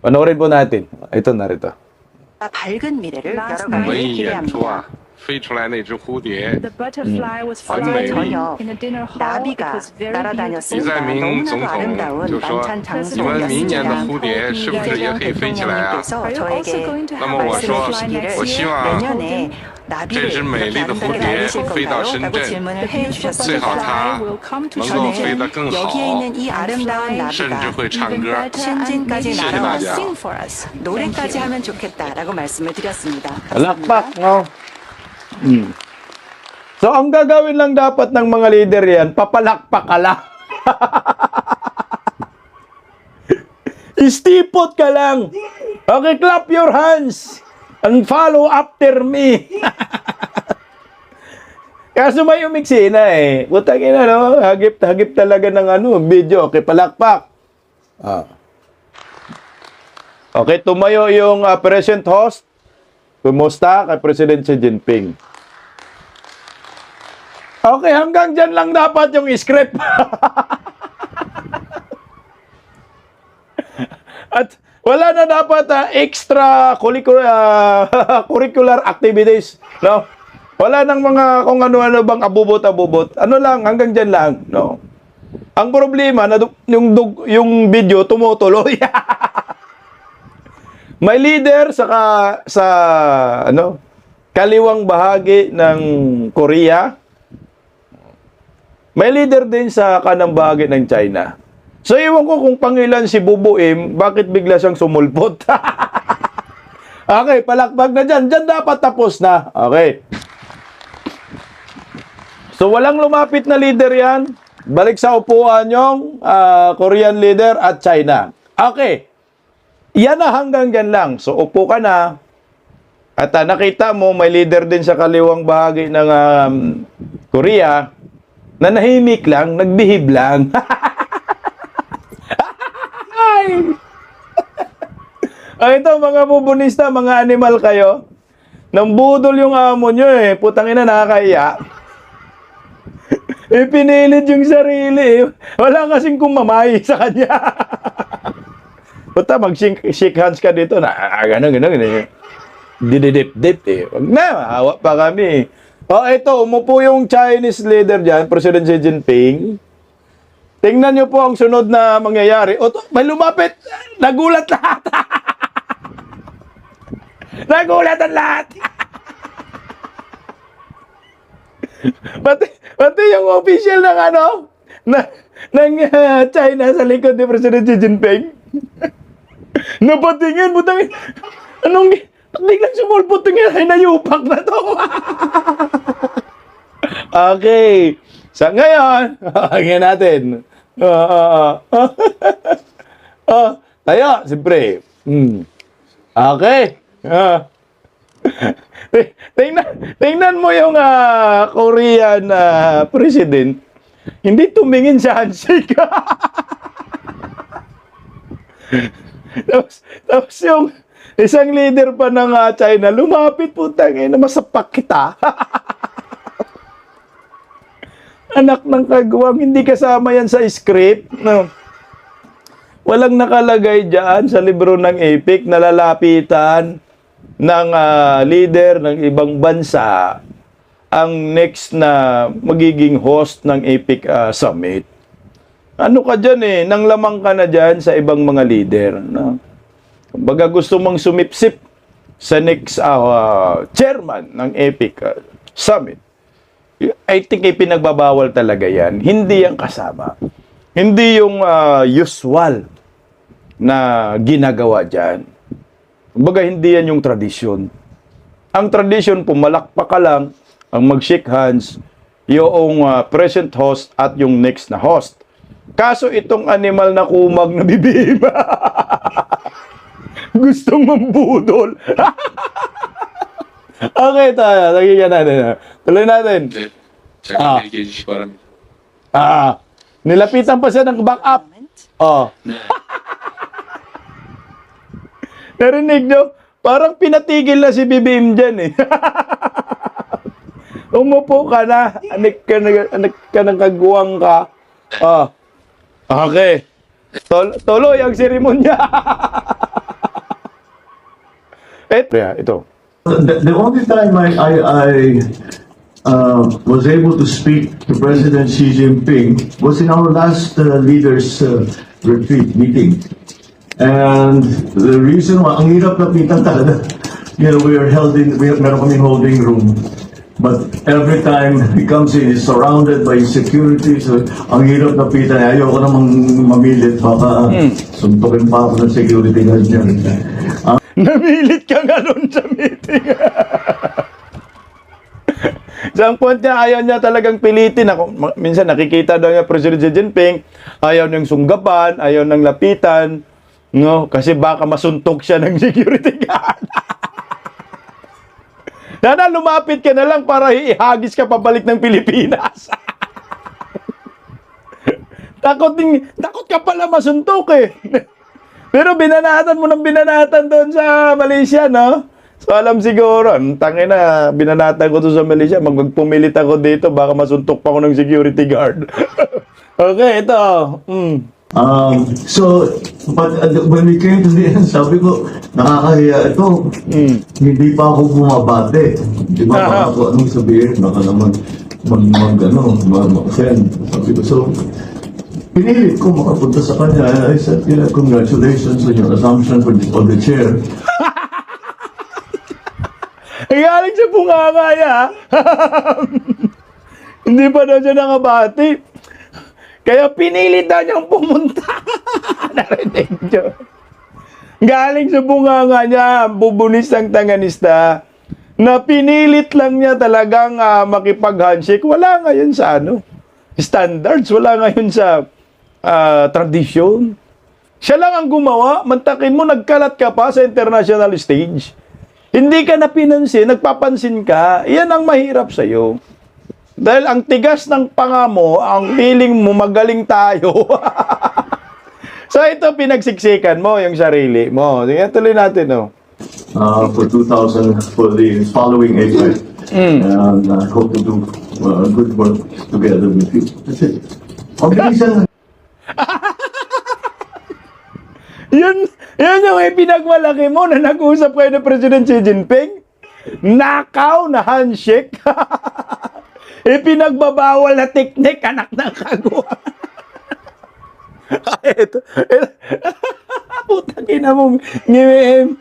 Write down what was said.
Panoorin po natin. Ito narito. 밝은 미래를 여러분에게 기대합니다. 飞出来那只蝴蝶，好久没有纳比。明总统就说：“你们明年的蝴蝶是不是也可以飞起来啊？”那么我说：“我希望这只美丽的蝴蝶飞到深圳，最好它 能够飞得更好，甚至会唱歌，谢谢大家。好了，棒哦 you 儿。”：“的蝴蝶，能够飞，”：“到深圳，最好能够飞得更，”那：“，甚至会唱歌，儿。”：“，甚至会唱歌，儿。”那：“，Mm. So, ang gagawin lang dapat ng mga leader yan, papalakpak ka lang. Istipot ka lang. Okay, clap your hands and follow after me. Kaso may umiksi na eh. Butang ina, no? Hagip, hagip talaga ng ano, video. Okay, palakpak. Ah. Okay, tumayo yung uh, present host. Kumusta kay President Xi Jinping? Okay, hanggang dyan lang dapat yung script. At wala na dapat ah, extra curricular, ah, curricular activities, no? Wala nang mga kung ano-ano bang abubot-abubot. Ano lang, hanggang dyan lang, no? Ang problema na yung yung video tumutuloy. May leader sa sa ano kaliwang bahagi ng Korea. May leader din sa kanang bahagi ng China. So iwan ko kung pangilan si Bubuim, bakit bigla siyang sumulpot? okay, palakpak na dyan. Dyan dapat tapos na. Okay. So walang lumapit na leader yan. Balik sa upuan yung ah, Korean leader at China. Okay. Yan na hanggang dyan lang. So, upo ka na. At ah, nakita mo, may leader din sa kaliwang bahagi ng um, Korea na nahimik lang, nagbihib lang. Ay! Ay, ito, mga bubunista, mga animal kayo. Nang budol yung amo nyo eh. Putang ina, nakakaiya. Ipinilit yung sarili eh. Wala kasing kumamay sa kanya. Puta, mag-shake shake hands ka dito na ah, gano'n, gano'n, gano'n. Dididip-dip eh. Wag na, mahawa pa kami. O, ito, umupo yung Chinese leader dyan, President Xi Jinping. Tingnan nyo po ang sunod na mangyayari. O, may lumapit. Nagulat lahat. Nagulat ang lahat. pati, pati yung official ng ano, na, ng ah, China sa likod ni President Xi Jinping. Napatingin, putang Anong, biglang sumulpot tingin, ay nayupak na to. okay. Sa ngayon, hangin natin. Ah, ah. Ah, tayo, siyempre. Hmm. Okay. Ah. tingnan, tingnan mo yung ah, Korean ah, president. Hindi tumingin sa handshake. tapos, tapos yung isang leader pa ng ah, China, lumapit po tangin na masapak kita. Anak ng kagawang, hindi kasama yan sa script. No. Walang nakalagay dyan sa libro ng EPIC na lalapitan ng ah, leader ng ibang bansa ang next na magiging host ng EPIC ah, Summit. Ano ka dyan eh, nang lamang ka na dyan sa ibang mga leader. No? Baga gusto mong sumipsip sa next ah, chairman ng EPIC ah, Summit. I think ipinagbabawal talaga yan. Hindi yan kasama. Hindi yung ah, usual na ginagawa dyan. Kumbaga, hindi yan yung tradisyon. Ang tradisyon, pumalakpak ka lang, ang mag-shake hands, yung ah, present host at yung next na host. Kaso itong animal na kumag na bibig, Gustong mambudol. okay, tayo. Ah, nakikita natin. Ha? Tuloy natin. Ah. ah. Nilapitan pa siya ng back up. Oh. Narinig nyo? Parang pinatigil na si Bibim dyan eh. Umupo ka na. Anik ka, na, anik ka ng kagwang ka. Oh. Okay. Tol tuloy ang seremonya. Eh, yeah, ito. The, the only time I, I, I uh, was able to speak to President Xi Jinping was in our last uh, leaders uh, retreat meeting. And the reason why, ang hirap lapitan talaga, you know, we are held in, we are, meron kaming holding room. But every time he comes in, he's surrounded by security. So, ang hirap lapitan. Ayoko namang mamilit. Baka suntukin pa ako ng security guard niya. Namilit ka nga nun sa meeting. Sa ang point niya, ayaw niya talagang pilitin. Ako, minsan nakikita daw niya President Xi Jinping, ayaw niyang sunggaban, ayaw nang lapitan. No, kasi baka masuntok siya ng security guard. Sana lumapit ka na lang para ihagis ka pabalik ng Pilipinas. takot din, takot ka pala masuntok eh. Pero binanatan mo ng binanatan doon sa Malaysia, no? So alam siguro, ang tangin na, binanatan ko to sa Malaysia, mag magpumilit ako dito, baka masuntok pa ako ng security guard. okay, ito. Mm. Um, so, but uh, when we came to the end, sabi ko, nakakahiya ito. Hindi pa ako bumabate. Di ba, baka ako anong sabihin, baka naman mag, mag, ano, mag, mag-offend. Sabi ko, so, pinilit ko makapunta sa kanya. I said, yeah, congratulations on your assumption for the, on the chair. Ang galing sa bunganga niya. Hindi pa daw siya nakabati. Kaya pinilit daw niyang pumunta. Narinig niyo. Galing sa bunganga niya, bubunis ng tanganista, na pinilit lang niya talagang ah, makipag-handshake. Wala ngayon sa ano, standards, wala ngayon sa ah, tradisyon. Siya lang ang gumawa, mantakin mo, nagkalat ka pa sa international stage. Hindi ka na pinansin, nagpapansin ka, yan ang mahirap sa'yo. Dahil ang tigas ng panga mo, ang feeling mo magaling tayo. so ito, pinagsiksikan mo yung sarili mo. Sige, tuloy natin, oh. uh, for 2000 for the following APEC. And I hope to do uh, good work together with you. That's it. Mabilisan Yun, yun yung ipinagmalaki mo na nag-usap kayo ng President Xi Jinping. Nakaw na handshake. Ipinagbabawal na teknik, anak ng kagwa. Ito. Putang ina mo. Ngimim.